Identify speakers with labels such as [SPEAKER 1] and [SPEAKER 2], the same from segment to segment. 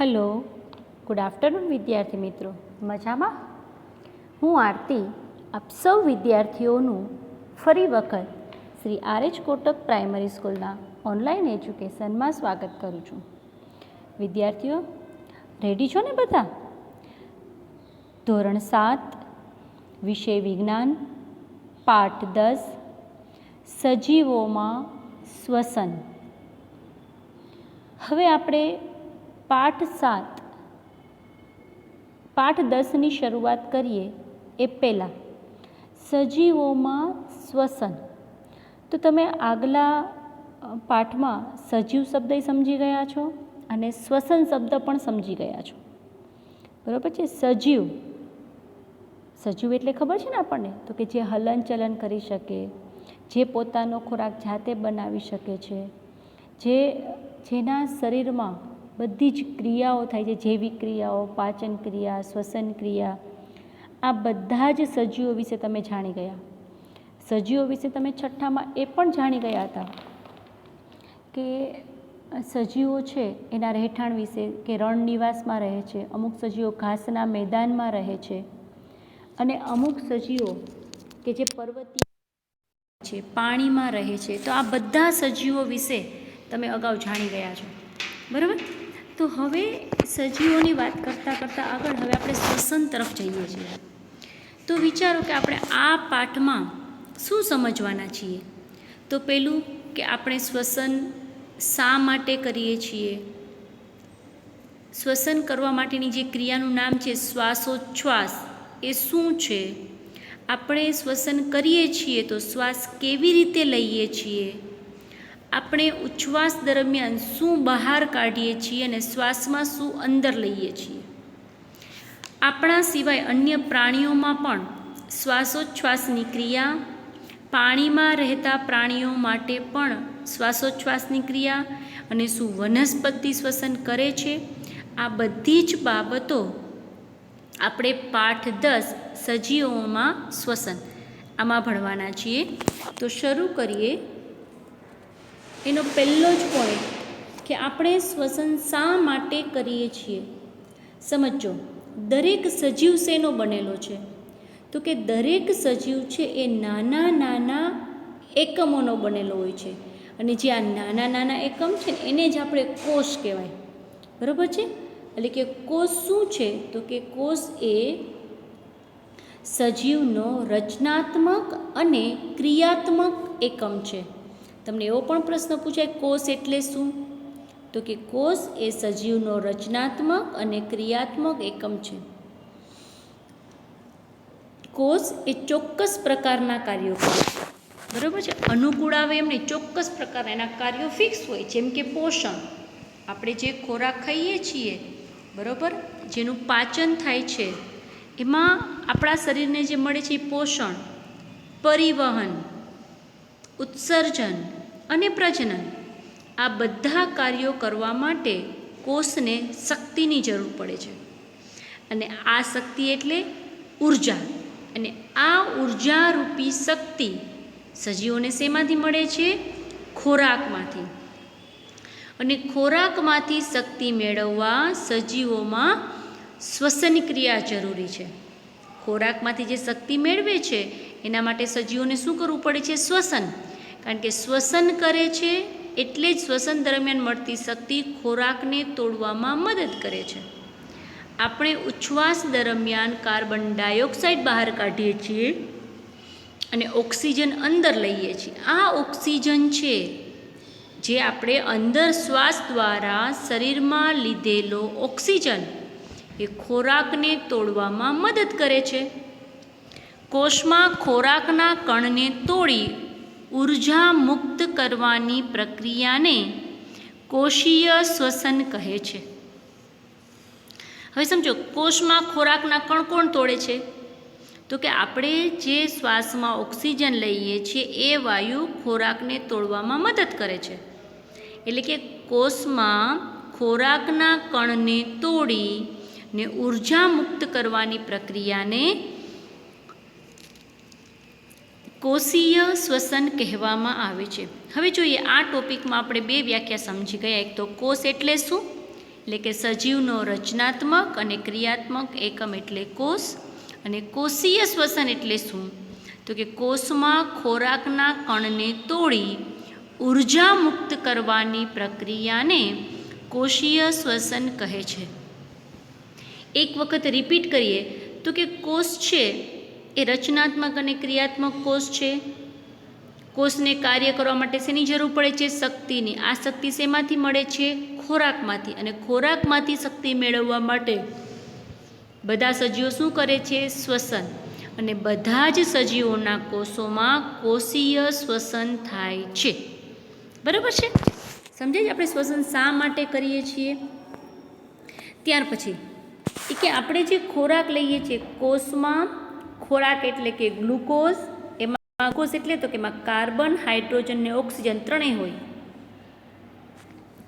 [SPEAKER 1] Hello, good afternoon વિદ્યાર્થી મિત્રો. મજામાં? હું આરતી, આપ સૌ વિદ્યાર્થીઓનું ફરી વખત Shri R H Kotak primary સ્કૂલના ઓનલાઈન એજ્યુકેશનમાં સ્વાગત કરું છું. વિદ્યાર્થીઓ, રેડી છો ને બધા? ધોરણ સાત, વિષય વિજ્ઞાન, પાઠ દસ, સજીવોમાં શ્વસન હવે આપણે પાઠ સાત. પાઠ દસની શરૂઆત કરીએ એ પહેલાં. સજીવોમાં શ્વસન. તો તમે આગલા પાઠમાં સજીવ શબ્દ સમજી ગયા છો અને શ્વસન શબ્દ પણ સમજી ગયા છો. બરાબર છે? સજીવ. સજીવ એટલે ખબર છે ને આપણને? તો કે જે હલન ચલન કરી શકે, જે પોતાનો ખોરાક જાતે બનાવી શકે છે, જે, જેના શરીરમાં બધી જ ક્રિયાઓ થાય છે, જૈવિક ક્રિયાઓ, પાચન ક્રિયા, શ્વસન ક્રિયા. આ બધા જ સજીવો વિશે તમે જાણી ગયા. સજીવો વિશે તમે છઠ્ઠામાં એ પણ જાણી ગયા હતા કે સજીવો છે એના રહેઠાણ વિશે, કે રણ નિવાસમાં રહે છે, અમુક સજીવો ઘાસના મેદાનમાં રહે છે. અને અમુક સજીવો કે જે પર્વતીય છે, પાણીમાં રહે છે. તો આ બધા સજીવો વિશે તમે અગાઉ જાણી ગયા છો. બરાબર? તો હવે સજીવોની વાત કરતાં કરતાં આગળ હવે આપણે શ્વસન તરફ જઈએ છીએ. તો વિચારો કે આપણે આ પાઠમાં શું સમજવાના છીએ? તો પહેલું કે આપણે શ્વસન શા માટે કરીએ છીએ? શ્વસન કરવા માટેની જે ક્રિયાનું નામ છે શ્વાસોચ્છ્વાસ, એ શું છે? આપણે શ્વસન કરીએ છીએ તો શ્વાસ કેવી રીતે લઈએ છીએ? આપણે ઉચ્છ્વાસ દરમિયાન શું બહાર કાઢીએ છીએ અને શ્વાસમાં શું અંદર લઈએ છીએ? આપણા સિવાય અન્ય પ્રાણીઓમાં પણ શ્વાસોચ્છ્વાસની ક્રિયા, પાણીમાં રહેતા પ્રાણીઓ માટે પણ શ્વાસોચ્છ્વાસની ક્રિયા અને શું વનસ્પતિ શ્વસન કરે છે, આ બધી જ બાબતો આપણે પાઠ દસ સજીવોમાં શ્વસન. આમાં ભણવાના છીએ. તો શરૂ કરીએ એનો પહેલો જ પોઈન્ટ કે આપણે શ્વસન શા માટે કરીએ છીએ? સમજો દરેક સજીવ શેનો બનેલો છે? તો કે દરેક સજીવ છે એ નાના નાના એકમોનો બનેલો હોય છે. અને જે આ નાના નાના એકમ છે ને, એને જ આપણે કોષ કહેવાય. બરાબર છે? એટલે કે કોષ શું છે? તો કે કોષ એ સજીવનો રચનાત્મક અને ક્રિયાત્મક એકમ છે. તમને એવો પણ પ્રશ્ન પૂછાય, કોષ એટલે શું? તો કે કોષ એ સજીવનો રચનાત્મક અને ક્રિયાત્મક એકમ છે. કોષ એ ચોક્કસ પ્રકારના કાર્યો કરે બરાબર છે? અનુકૂળ આવે એમને ચોક્કસ પ્રકારના એના કાર્યો ફિક્સ હોય, જેમ કે પોષણ. આપણે જે ખોરાક ખાઈએ છીએ, બરાબર? જેનું પાચન થાય છે, એમાં આપણા શરીરને જે મળે છે એ પોષણ, પરિવહન, ઉત્સર્જન અને પ્રજનન. આ બધા કાર્યો કરવા માટે કોષને શક્તિની જરૂર પડે છે. અને આ શક્તિ એટલે ઊર્જા. અને આ ઉર્જારૂપી શક્તિ સજીવોને શેમાંથી મળે છે? ખોરાકમાંથી. અને ખોરાકમાંથી શક્તિ મેળવવા સજીવોમાં શ્વસન ક્રિયા જરૂરી છે. ખોરાકમાંથી જે શક્તિ મેળવે છે, એના માટે સજીવોને શું કરવું પડે છે? શ્વસન. કારણ કે શ્વસન કરે છે, એટલે જ શ્વસન દરમિયાન મળતી શક્તિ ખોરાકને તોડવામાં મદદ કરે છે. આપણે ઉચ્છ્વાસ દરમિયાન કાર્બન ડાયોક્સાઇડ બહાર કાઢીએ છીએ અને ઓક્સિજન અંદર લઈએ છીએ. આ ઓક્સિજન છે જે આપણે અંદર શ્વાસ દ્વારા શરીરમાં લીધેલો ઓક્સિજન એ ખોરાકને તોડવામાં મદદ કરે છે. કોષમાં ખોરાકના કણને તોડી ઊર્જા મુક્ત કરવાની પ્રક્રિયાને કોષીય શ્વસન કહે છે. હવે સમજો, કોષમાં ખોરાકના કણ કોણ તોડે છે. તો કે આપણે જે શ્વાસમાં ઓક્સિજન લઈએ છીએ, એ વાયુ ખોરાકને તોડવામાં મદદ કરે છે. એટલે કે કોષમાં ખોરાકના કણને તોડી ને ઊર્જા મુક્ત કરવાની પ્રક્રિયાને કોષીય શ્વસન કહેવામાં આવે છે. હવે જોઈએ આ ટોપિકમાં આપણે બે વ્યાખ્યા સમજી ગયા. એક તો કોષ એટલે શું? એટલે કે સજીવનો રચનાત્મક અને ક્રિયાત્મક એકમ એટલે કોષ. અને કોષીય શ્વસન એટલે શું? તો કે કોષમાં ખોરાકના કણને તોડી ઊર્જા મુક્ત કરવાની પ્રક્રિયાને કોષીય શ્વસન કહે છે. એક વખત રિપીટ કરીએ. તો કે કોષ છે એ રચનાત્મક અને ક્રિયાત્મક કોષ છે. કોષને કાર્ય કરવા માટે શેની જરૂર પડે છે? શક્તિની. આ શક્તિ શેમાંથી મળે છે? ખોરાકમાંથી. અને ખોરાકમાંથી શક્તિ મેળવવા માટે બધા સજીવો શું કરે છે? શ્વસન. અને બધા જ સજીવોના કોષોમાં કોષીય શ્વસન થાય છે. બરાબર છે? સમજાય આપણે શ્વસન શા માટે કરીએ છીએ? ત્યાર પછી કે આપણે જે ખોરાક લઈએ છીએ, કોષમાં ખોરાક એટલે કે ગ્લુકોઝ, એમાં ગ્લુકોઝ એટલે તો કે એમાં કાર્બન, હાઇડ્રોજન ને ઓક્સિજન ત્રણેય હોય.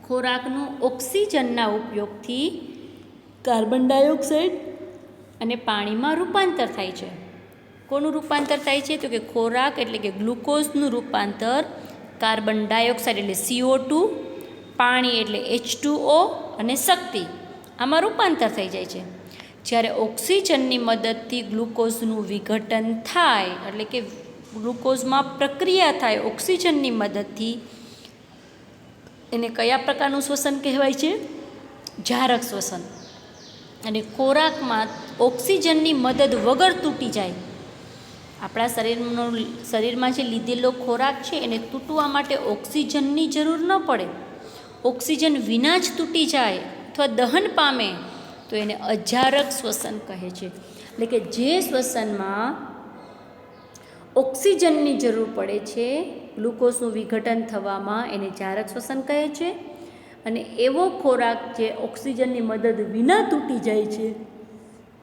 [SPEAKER 1] ખોરાકનું ઓક્સિજનના ઉપયોગથી કાર્બન ડાયોક્સાઇડ અને પાણીમાં રૂપાંતર થાય છે. કોનું રૂપાંતર થાય છે? તો કે ખોરાક એટલે કે ગ્લુકોઝનું રૂપાંતર કાર્બન ડાયોક્સાઇડ એટલે સીઓ ટુ, પાણી એટલે એચ ટુઓ અને શક્તિ. આમાં રૂપાંતર થઈ જાય છે. જ્યારે ઓક્સિજનની મદદથી ગ્લુકોઝનું વિઘટન થાય, એટલે કે ગ્લુકોઝમાં પ્રક્રિયા થાય ઓક્સિજનની મદદથી, એને કયા પ્રકારનું શ્વસન કહેવાય છે? જારક શ્વસન. અને ખોરાકમાં ઓક્સિજનની મદદ વગર તૂટી જાય. આપણા શરીરનો, શરીરમાં જે લીધેલો ખોરાક છે, એને તૂટવા માટે ઓક્સિજનની જરૂર ન પડે. ઓક્સિજન વિના જ તૂટી જાય અથવા દહન પામે. તો એને અજારક શ્વસન કહે છે. એટલે કે જે શ્વસનમાં ઓક્સિજનની જરૂર પડે છે, ગ્લુકોઝનું વિઘટન થવામાં એને જારક શ્વસન કહે છે અને એવો ખોરાક જે ઓક્સિજનની મદદ વિના તૂટી જાય છે,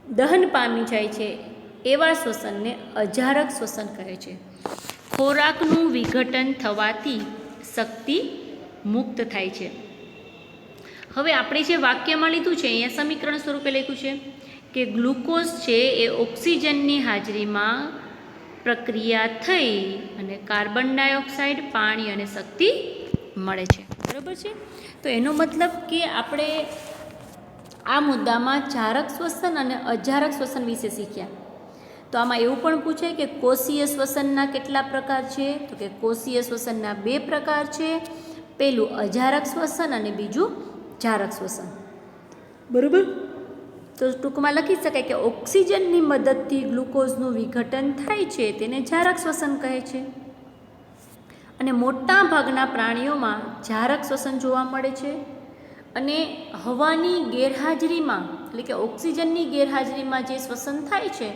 [SPEAKER 1] દહન પામી જાય છે, એવા શ્વસનને અજારક શ્વસન કહે છે. ખોરાકનું વિઘટન થવાથી શક્તિ મુક્ત થાય છે. હવે આપણે જે વાક્યમાં લીધું છે, અહીંયા સમીકરણ સ્વરૂપે લખ્યું છે કે ગ્લુકોઝ છે એ ઓક્સિજનની હાજરીમાં પ્રક્રિયા થઈ અને કાર્બન ડાયોક્સાઇડ, પાણી અને શક્તિ મળે છે. બરાબર છે? તો એનો મતલબ કે આપણે આ મુદ્દામાં જારક શ્વસન અને અજારક શ્વસન વિશે શીખ્યા. તો આમાં એવું પણ પૂછે કે કોષીય શ્વસનના કેટલા પ્રકાર છે? તો કે કોષીય શ્વસનના બે પ્રકાર છે પહેલું અજારક શ્વસન અને બીજું જારક શ્વસન બરાબર? તો ટૂંકમાં લખી શકાય કે ઓક્સિજનની મદદથી ગ્લુકોઝનું વિઘટન થાય છે તેને જારક શ્વસન કહે છે. અને મોટા ભાગના પ્રાણીઓમાં જારક શ્વસન જોવા મળે છે. અને હવાની ગેરહાજરીમાં એટલે કે ઓક્સિજનની ગેરહાજરીમાં જે શ્વસન થાય છે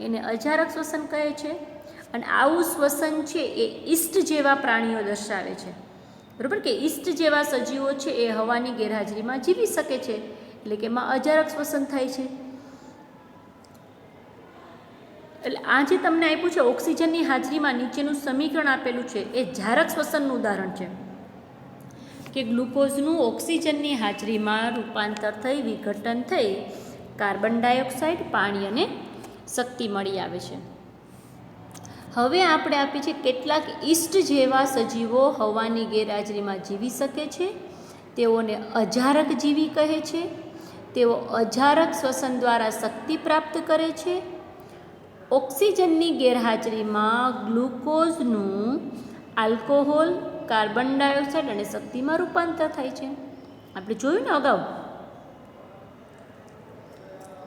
[SPEAKER 1] એને અજારક શ્વસન કહે છે. અને આવું શ્વસન છે એ ઈસ્ટ જેવા પ્રાણીઓ દર્શાવે છે. બરાબર કે ઈસ્ટ જેવા સજીવો છે એ હવાની ગેરહાજરીમાં જીવી શકે છે, એટલે કે એમાં અજારક શ્વસન થાય છે. એટલે આ જે તમને આપ્યું છે, ઓક્સિજનની હાજરીમાં નીચેનું સમીકરણ આપેલું છે, એ જારક શ્વસનનું ઉદાહરણ છે. કે ગ્લુકોઝનું ઓક્સિજનની હાજરીમાં રૂપાંતર થઈ, વિઘટન થઈ, કાર્બન ડાયોક્સાઇડ, પાણી અને શક્તિ મળી આવે છે. હવે આપણે આપી છે કેટલાક ઈષ્ટ જેવા સજીવો હવાની ગેરહાજરીમાં જીવી શકે છે. તેઓને અજારક જીવી કહે છે. તેઓ અજારક શ્વસન દ્વારા શક્તિ પ્રાપ્ત કરે છે. ઓક્સિજનની ગેરહાજરીમાં ગ્લુકોઝનું આલ્કોહોલ, કાર્બન ડાયોક્સાઇડ અને શક્તિમાં રૂપાંતર થાય છે. આપણે જોયું ને અગાઉ?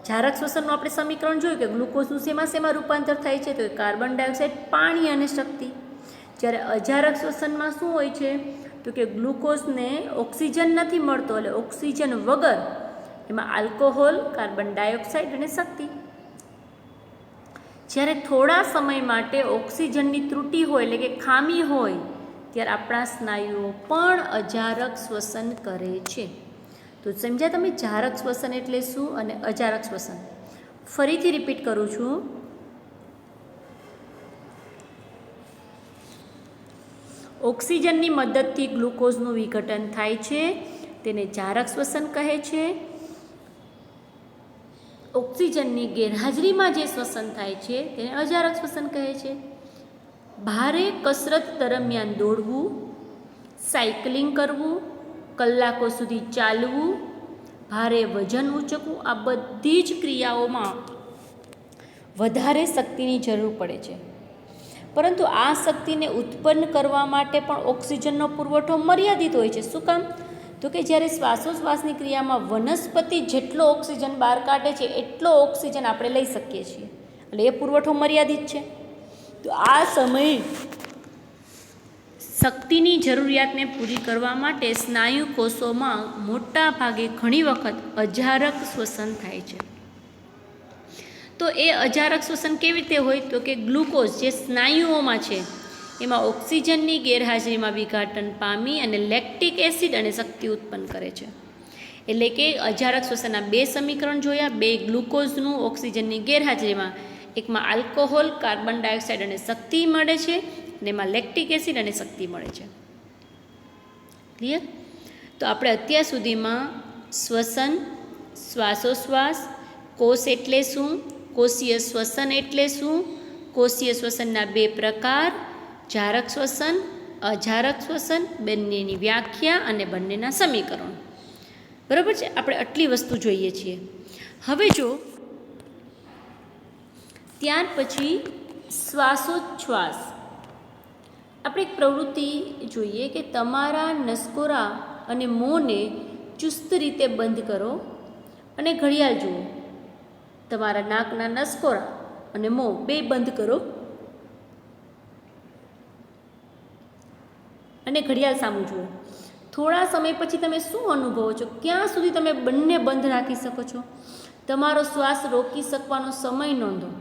[SPEAKER 1] જારક શ્વસનનું આપણે સમીકરણ જોયું કે ગ્લુકોઝનું શેમાં શેમાં રૂપાંતર થાય છે, તો એ કાર્બન ડાયોક્સાઇડ, પાણી અને શક્તિ. જ્યારે અજારક શ્વસનમાં શું હોય છે, તો કે ગ્લુકોઝને ઓક્સિજન નથી મળતો, એટલે ઓક્સિજન વગર એમાં આલ્કોહોલ, કાર્બન ડાયોક્સાઇડ અને શક્તિ. જ્યારે થોડા સમય માટે ઓક્સિજનની ત્રુટિ હોય, એટલે કે ખામી હોય, ત્યારે આપણા સ્નાયુઓ પણ અજારક શ્વસન કરે છે. તો સમજ્યા તમે જારક શ્વસન એટલે શું અને અજારક શ્વસન? ફરીથી રિપીટ કરું છું. ઓક્સિજનની મદદથી ગ્લુકોઝનું વિઘટન થાય છે, તેને જારક શ્વસન કહે છે. ઓક્સિજનની ગેરહાજરીમાં જે શ્વસન થાય છે, તેને અજારક શ્વસન કહે છે. ભારે કસરત દરમિયાન દોડવું, સાયકલિંગ કરવું કલાકો સુધી ચાલવું, ભારે વજન ઊંચકવું આ બધી જ ક્રિયાઓમાં વધારે શક્તિની જરૂર પડે છે. પરંતુ આ શક્તિને ઉત્પન્ન કરવા માટે પણ ઓક્સિજનનો પુરવઠો મર્યાદિત હોય છે. શું કામ? તો કે જ્યારે શ્વાસોશ્વાસની ક્રિયામાં વનસ્પતિ જેટલો ઓક્સિજન બહાર કાઢે છે, એટલો ઓક્સિજન આપણે લઈ શકીએ છીએ. એટલે એ પુરવઠો મર્યાદિત છે. તો આ સમયે શક્તિની જરૂરિયાતને પૂરી કરવા માટે સ્નાયુ કોષોમાં મોટા ભાગે ઘણી વખત અજારક શ્વસન થાય છે. તો એ અજારક શ્વસન કેવી રીતે હોય? તો કે ગ્લુકોઝ જે સ્નાયુઓમાં છે, એમાં ઓક્સિજનની ગેરહાજરીમાં વિઘાટન પામી અને લેક્ટિક એસિડ અને શક્તિ ઉત્પન્ન કરે છે. એટલે કે અજારક શ્વસનના બે સમીકરણ જોયા, બે ગ્લુકોઝનું ઓક્સિજનની ગેરહાજરીમાં એકમાં આલ્કોહોલ, કાર્બન ડાયોક્સાઇડ અને શક્તિ મળે છે અને એમાં લેક્ટિક એસિડ અને શક્તિ મળે છે. ક્લિયર તો આપણે અત્યાર સુધીમાં શ્વસન, શ્વાસોશ્વાસ, કોષ એટલે શું? કોષીય શ્વસન એટલે શું? કોષીય શ્વસનના બે પ્રકાર, જારક શ્વસન, અજારક શ્વસન, બંનેની વ્યાખ્યા અને બંનેના સમીકરણ. બરાબર છે? આપણે આટલી વસ્તુ જોઈએ છીએ. હવે જો, ત્યાર પછી શ્વાસોચ્છ્વાસ. આપણે એક પ્રવૃત્તિ જોઈએ કે તમારા નસકોરા અને મોંને ચુસ્ત રીતે બંધ કરો અને ઘડિયાળ જુઓ. તમારા નાકના નસકોરા અને મોં બે બંધ કરો અને ઘડિયાળ સામું જુઓ. થોડા સમય પછી તમે શું અનુભવો છો? ક્યાં સુધી તમે બંને બંધ રાખી શકો છો? તમારો શ્વાસ રોકી શકવાનો સમય નોંધો.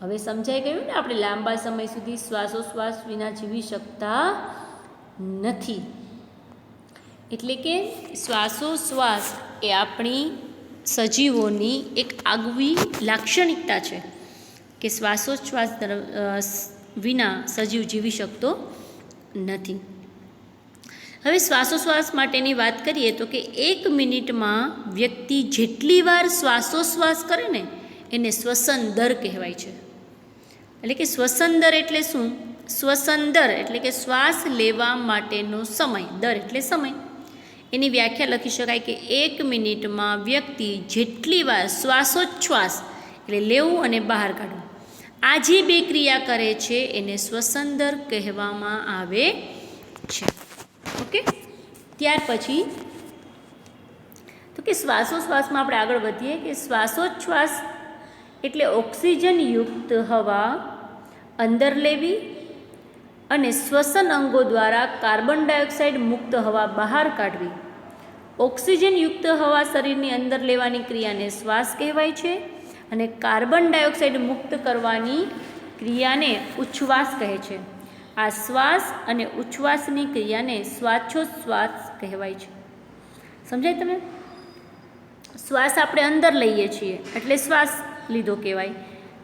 [SPEAKER 1] હવે સમજાઈ ગયું ને? આપણે લાંબા સમય સુધી શ્વાસોશ્વાસ વિના જીવી શકતા નથી. એટલે કે શ્વાસોશ્વાસ એ આપણી સજીવોની એક આગવી લાક્ષણિકતા છે કે શ્વાસોચ્છ્વાસ વિના સજીવ જીવી શકતો નથી. હવે શ્વાસોશ્વાસ માટેની વાત કરીએ તો કે એક મિનિટમાં વ્યક્તિ જેટલી વાર શ્વાસોશ્વાસ કરે ને, એને શ્વસન દર કહેવાય છે. એટલે કે શ્વસન દર એટલે શું? શ્વસન દર એટલે કે શ્વાસ લેવા માટેનો સમય, દર એટલે સમય. એની વ્યાખ્યા લખી શકાય કે એક મિનિટમાં વ્યક્તિ જેટલી વાર શ્વાસોચ્છ્વાસ, એટલે લેવું અને બહાર કાઢવું, આ જે બે ક્રિયા કરે છે એને શ્વસન દર કહેવામાં આવે છે. ઓકે? ત્યાર પછી, તો કે શ્વાસોશ્વાસમાં આપણે આગળ વધીએ કે શ્વાસોચ્છ્વાસ એટલે ઓક્સિજનયુક્ત હવા અંદર લેવી અને શ્વસન અંગો દ્વારા કાર્બન ડાયોક્સાઇડ મુક્ત હવા બહાર કાઢવી. ઓક્સિજનયુક્ત હવા શરીરની અંદર લેવાની ક્રિયાને શ્વાસ કહેવાય છે અને કાર્બન ડાયોક્સાઇડ મુક્ત કરવાની ક્રિયાને ઉચ્છ્વાસ કહે છે. આ શ્વાસ અને ઉચ્છ્વાસની ક્રિયાને શ્વાસોચ્છ્વાસ કહેવાય છે. સમજાય તમે શ્વાસ આપણે અંદર લઈએ છીએ. એટલે શ્વાસ લીધો કહેવાય.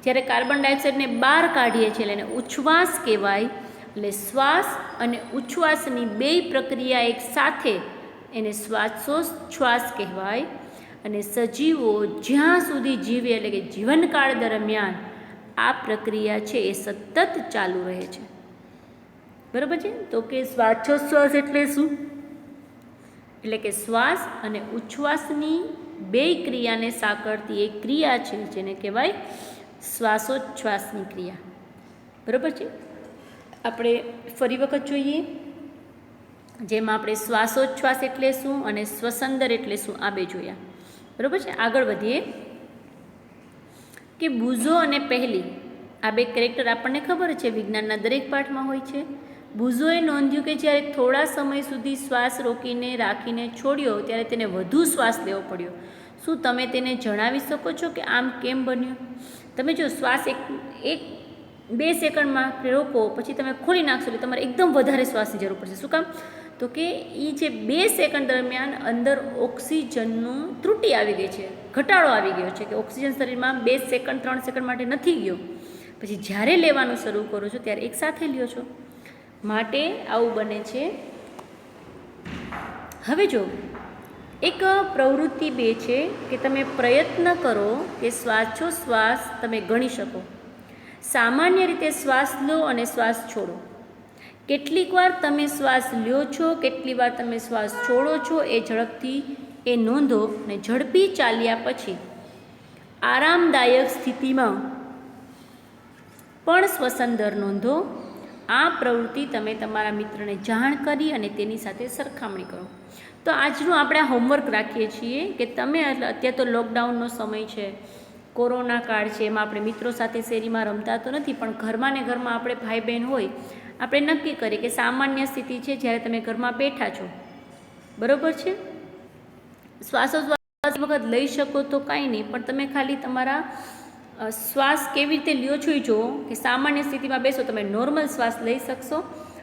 [SPEAKER 1] જ્યારે કાર્બન ડાયોક્સાઇડને બહાર કાઢીએ છીએ એટલે એને ઉચ્છ્વાસ કહેવાય, એટલે શ્વાસ અને ઉચ્છ્વાસની બે પ્રક્રિયા એક સાથે એને શ્વાસોચ્છ્વાસ કહેવાય. અને સજીવો જ્યાં સુધી જીવે એટલે કે જીવનકાળ દરમિયાન આ પ્રક્રિયા છે એ સતત ચાલુ રહે છે. બરાબર છે? તો કે શ્વાસોચ્છ્વાસ એટલે શું? એટલે કે શ્વાસ અને ઉચ્છ્વાસની બે ક્રિયાને સાંકળતી એક ક્રિયા છે, જેને કહેવાય શ્વાસોચ્છ્વાસની ક્રિયા. બરાબર છે? આપણે ફરી વખત જોઈએ. જેમાં આપણે શ્વાસોચ્છ્વાસ એટલે શું અને શ્વસંદર એટલે શું, આ બે જોયા. બરાબર છે? આગળ વધીએ. કે બુઝો અને પહેલી, આ બે કેરેક્ટર આપણને ખબર છે? વિજ્ઞાનના દરેક પાઠમાં હોય છે. બુઝોએ નોંધ્યું કે જ્યારે થોડા સમય સુધી શ્વાસ રોકીને રાખીને છોડ્યો, ત્યારે તેને વધુ શ્વાસ લેવો પડ્યો. શું તમે તેને જણાવી શકો છો કે આમ કેમ બન્યું? તમે જો શ્વાસ એક એક, બે સેકન્ડમાં રોકો, પછી તમે ખોલી નાખશો એટલે તમારે એકદમ વધારે શ્વાસની જરૂર પડશે. શું કામ? તો કે એ જે બે સેકન્ડ દરમિયાન અંદર ઓક્સિજનનું ત્રુટિ આવી ગઈ છે, ઘટાડો આવી ગયો છે કે ઓક્સિજન શરીરમાં બે સેકન્ડ, ત્રણ સેકન્ડ માટે નથી ગયો. પછી જ્યારે લેવાનું શરૂ કરો છો, ત્યારે એક સાથે લ્યો છો. માટે આવું બને છે. હવે જો, એક પ્રવૃત્તિ બે છે કે તમે પ્રયત્ન કરો કે શ્વાસ તમે ગણી શકો. સામાન્ય રીતે શ્વાસ લો અને શ્વાસ છોડો. કેટલીક વાર તમે શ્વાસ લ્યો છો, કેટલી વાર તમે શ્વાસ છોડો છો, એ ઝડપથી એ નોંધો અને ઝડપી ચાલ્યા પછી આરામદાયક સ્થિતિમાં પણ શ્વસન દર નોંધો. આ પ્રવૃત્તિ તમે તમારા મિત્રને જાણ કરી અને તેની સાથે સરખામણી કરો. તો આજનું આપણે હોમવર્ક રાખીએ છીએ કે તમે અત્યારે તો લોકડાઉનનો સમય છે, કોરોના કાળ છે, એમાં આપણે મિત્રો સાથે શેરીમાં રમતા તો નથી, પણ ઘરમાં ને ઘરમાં આપણે ભાઈ બહેન હોય, આપણે નક્કી કરીએ કે સામાન્ય સ્થિતિ છે જ્યારે તમે ઘરમાં બેઠા છો. બરોબર છે? શ્વાસોશ્વાસ વખત લઈ શકો તો કાંઈ નહીં, પણ તમે ખાલી તમારા શ્વાસ કેવી રીતે લ્યો છો એ જુઓ કે સામાન્ય સ્થિતિમાં બેસો, તમે નોર્મલ શ્વાસ લઈ શકશો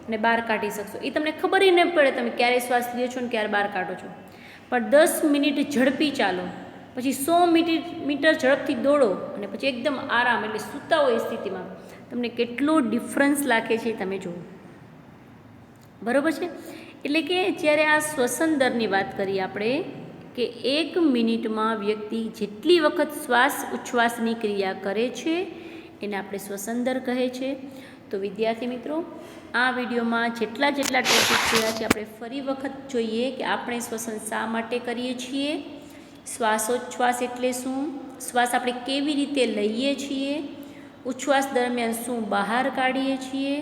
[SPEAKER 1] અને બહાર કાઢી શકશો. એ તમને ખબર ન પડે તમે ક્યારે શ્વાસ લ્યો છો ને ક્યારે બહાર કાઢો છો. પણ દસ મિનિટ ઝડપી ચાલો, પછી સો મીટર મીટર ઝડપથી દોડો અને પછી એકદમ આરામ એટલે સૂતા હોય એ સ્થિતિમાં તમને કેટલો ડિફરન્સ લાગે છે તમે જુઓ. બરોબર છે? એટલે કે જ્યારે આ શ્વસન દરની વાત કરીએ આપણે કે એક મિનિટમાં વ્યક્તિ જેટલી વખત શ્વાસ ઉચ્છ્વાસની ક્રિયા કરે છે, એને આપણે શ્વસન દર કહે છે. તો વિદ્યાર્થી મિત્રો, આ વિડીયોમાં જેટલા જેટલા ટોપિક જોયા છે આપણે ફરી વખત જોઈએ કે આપણે શ્વસન શા માટે કરીએ છીએ, શ્વાસોચ્છ્વાસ એટલે શું, શ્વાસ આપણે કેવી રીતે લઈએ છીએ, ઉચ્છ્વાસ દરમિયાન શું બહાર કાઢીએ છીએ,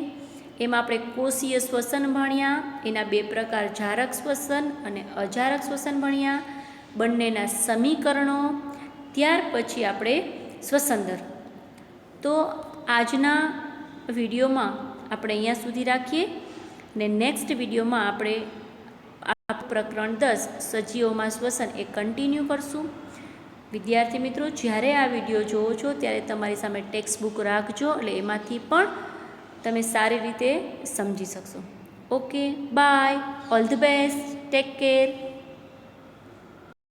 [SPEAKER 1] એમાં આપણે કોષીય શ્વસન ભણ્યા, એના બે પ્રકાર જારક શ્વસન અને અજારક શ્વસન ભણ્યા બંનેના સમીકરણો, ત્યાર પછી આપણે સ્વસંદર. દર તો આજના વિડીયોમાં આપણે અહીંયા સુધી રાખીએ ને નેક્સ્ટ વિડીયોમાં આપણે આ પ્રકરણ દસ, સજીવોમાં શ્વસન એ કન્ટિન્યુ કરશું. વિદ્યાર્થી મિત્રો, જ્યારે આ વીડિયો જોવો છો, ત્યારે તમારી સામે ટેક્સ્ટ બુક રાખજો, એટલે એમાંથી પણ તમે સારી રીતે સમજી શકશો. Okay bye all the best take care